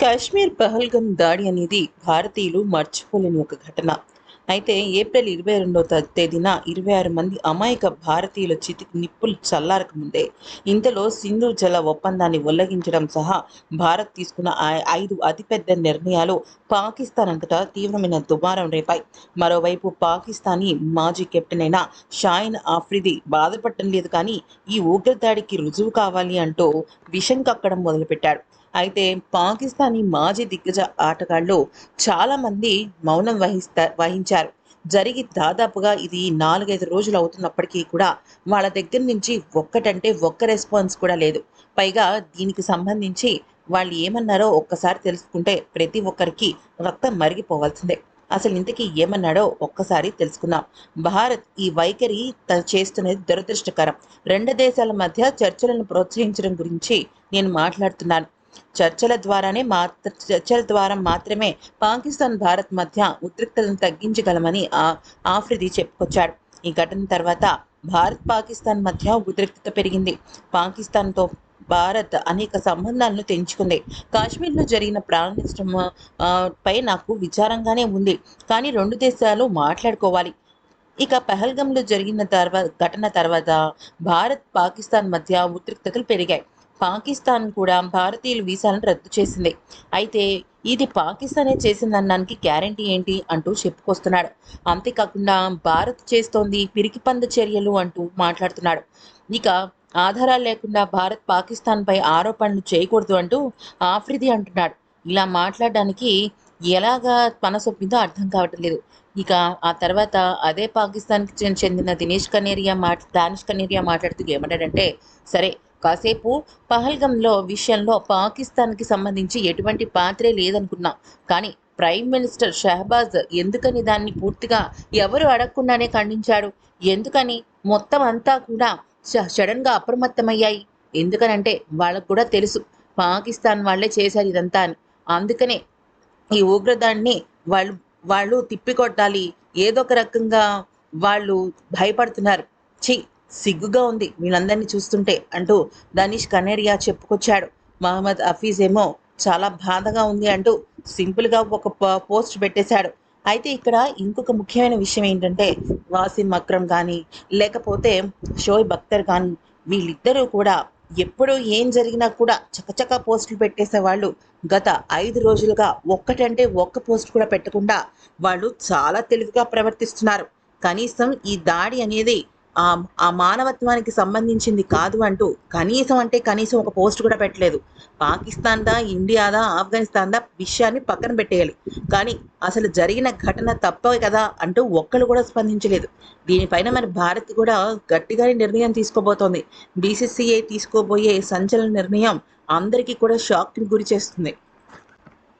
కాశ్మీర్ పహల్గం దాడి అనేది భారతీయులు మర్చిపోలేని ఒక ఘటన. అయితే ఏప్రిల్ ఇరవై రెండవ తేదీన ఇరవై ఆరు మంది అమాయక భారతీయుల చితికి నిప్పులు చల్లారక ముందే ఇంతలో సింధు జల ఒప్పందాన్ని ఉల్లంఘించడం సహా భారత్ తీసుకున్న ఐదు అతిపెద్ద నిర్ణయాలు పాకిస్తాన్ అంతటా తీవ్రమైన దుమారం రేపాయి. మరోవైపు పాకిస్తానీ మాజీ కెప్టెన్ అయిన షాయిన్ ఆఫ్రిది బాధపడటం లేదు కానీ ఈ ఉగ్రదాడికి రుజువు కావాలి అంటూ విషం కక్కడం మొదలుపెట్టాడు. అయితే పాకిస్తానీ మాజీ దిగ్గజ ఆటగాళ్ళు చాలామంది మౌనం వహిస్తా వహించారు. జరిగి దాదాపుగా ఇది నాలుగైదు రోజులు అవుతున్నప్పటికీ కూడా వాళ్ళ దగ్గర నుంచి ఒక్కటంటే ఒక్క రెస్పాన్స్ కూడా లేదు. పైగా దీనికి సంబంధించి వాళ్ళు ఏమన్నారో ఒక్కసారి తెలుసుకుంటే ప్రతి ఒక్కరికి రక్తం మరిగిపోవాల్సిందే. అసలు ఇంతకీ ఏమన్నాడో ఒక్కసారి తెలుసుకుందాం. భారత్ ఈ వైఖరి తను చేస్తున్నది దురదృష్టకరం. రెండు దేశాల మధ్య చర్చలను ప్రోత్సహించడం గురించి నేను మాట్లాడుతున్నాను. చర్చల ద్వారానే మాత్ర చర్చల ద్వారా మాత్రమే పాకిస్తాన్ భారత్ మధ్య ఉద్రిక్తతను తగ్గించగలమని ఆఫ్రిది చెప్పుకొచ్చాడు. ఈ ఘటన తర్వాత భారత్ పాకిస్తాన్ మధ్య ఉద్రిక్తత పెరిగింది. పాకిస్తాన్తో భారత్ అనేక సంబంధాలను తెంచుకుంది. కాశ్మీర్లో జరిగిన ప్రాణ పై నాకు విచారంగానే ఉంది. కానీ రెండు దేశాలు మాట్లాడుకోవాలి. ఇక పహల్గంలో జరిగిన తర్వాత ఘటన తర్వాత భారత్ పాకిస్తాన్ మధ్య ఉద్రిక్తతలు పెరిగాయి. పాకిస్తాన్ కూడా భారతీయుల వీసాలను రద్దు చేసింది. అయితే ఇది పాకిస్తానే చేసిందనడానికి గ్యారంటీ ఏంటి అంటూ చెప్పుకొస్తున్నాడు. అంతేకాకుండా భారత్ చేస్తోంది పిరికిపంద చర్యలు అంటూ మాట్లాడుతున్నాడు. ఇక ఆధారాలు లేకుండా భారత్ పాకిస్తాన్పై ఆరోపణలు చేయకూడదు అంటూ ఆఫ్రిది అంటున్నాడు. ఇలా మాట్లాడడానికి ఎలాగా మనసొప్పిందో అర్థం కావటం లేదు. ఇక ఆ తర్వాత అదే పాకిస్తాన్కి చెందిన చెందిన దినేష్ కనేరియా మాట్ దానిష్ కనేరియా మాట్లాడుతూ ఏమన్నాడంటే సరే కాసేపు పహల్గంలో విషయంలో పాకిస్తాన్కి సంబంధించి ఎటువంటి పాత్రే లేదనుకున్నాం. కానీ ప్రైమ్ మినిస్టర్ షహబాజ్ ఎందుకని దాన్ని పూర్తిగా ఎవరు అడగకుండానే ఖండించాడు? ఎందుకని? మొత్తం అంతా కూడా సడన్గా అప్రమత్తమయ్యాయి. ఎందుకనంటే వాళ్ళకు కూడా తెలుసు. పాకిస్తాన్ వాళ్ళే చేశారు ఇదంతా అని. అందుకనే ఈ ఉగ్రదాన్ని వాళ్ళు వాళ్ళు తిప్పికొట్టాలి. ఏదో ఒక రకంగా వాళ్ళు భయపడుతున్నారు. ఛీ సిగ్గుగా ఉంది. వీళ్ళందరినీ చూస్తుంటే అంటూ ధనీష్ కనేరియా చెప్పుకొచ్చాడు. మహమ్మద్ హఫీజ్ ఏమో చాలా బాధగా ఉంది అంటూ సింపుల్గా ఒక పోస్ట్ పెట్టేశాడు. అయితే ఇక్కడ ఇంకొక ముఖ్యమైన విషయం ఏంటంటే వాసిమ్ అక్రమ్ కానీ లేకపోతే షోయబ్ అఖ్తర్ కానీ వీళ్ళిద్దరూ కూడా ఎప్పుడు ఏం జరిగినా కూడా చకచకా పోస్టులు పెట్టేసే వాళ్ళు గత ఐదు రోజులుగా ఒక్కటంటే ఒక్క పోస్ట్ కూడా పెట్టకుండా వాళ్ళు చాలా తెలివిగా ప్రవర్తిస్తున్నారు. కనీసం ఈ దాడి అనేది ఆ మానవత్వానికి సంబంధించింది కాదు అంటూ కనీసం అంటే కనీసం ఒక పోస్ట్ కూడా పెట్టలేదు. పాకిస్తాన్ దా ఇండియాదా ఆఫ్ఘనిస్తాన్ దా విషయాన్ని పక్కన పెట్టేయాలి. కానీ అసలు జరిగిన ఘటన తప్పే కదా అంటూ ఒక్కరు కూడా స్పందించలేదు. దీనిపైన మరి భారత్ కూడా గట్టిగానే నిర్ణయం తీసుకోబోతోంది. బీసీసీఐ తీసుకోబోయే సంచలన నిర్ణయం అందరికీ కూడా షాక్కి గురి చేస్తుంది.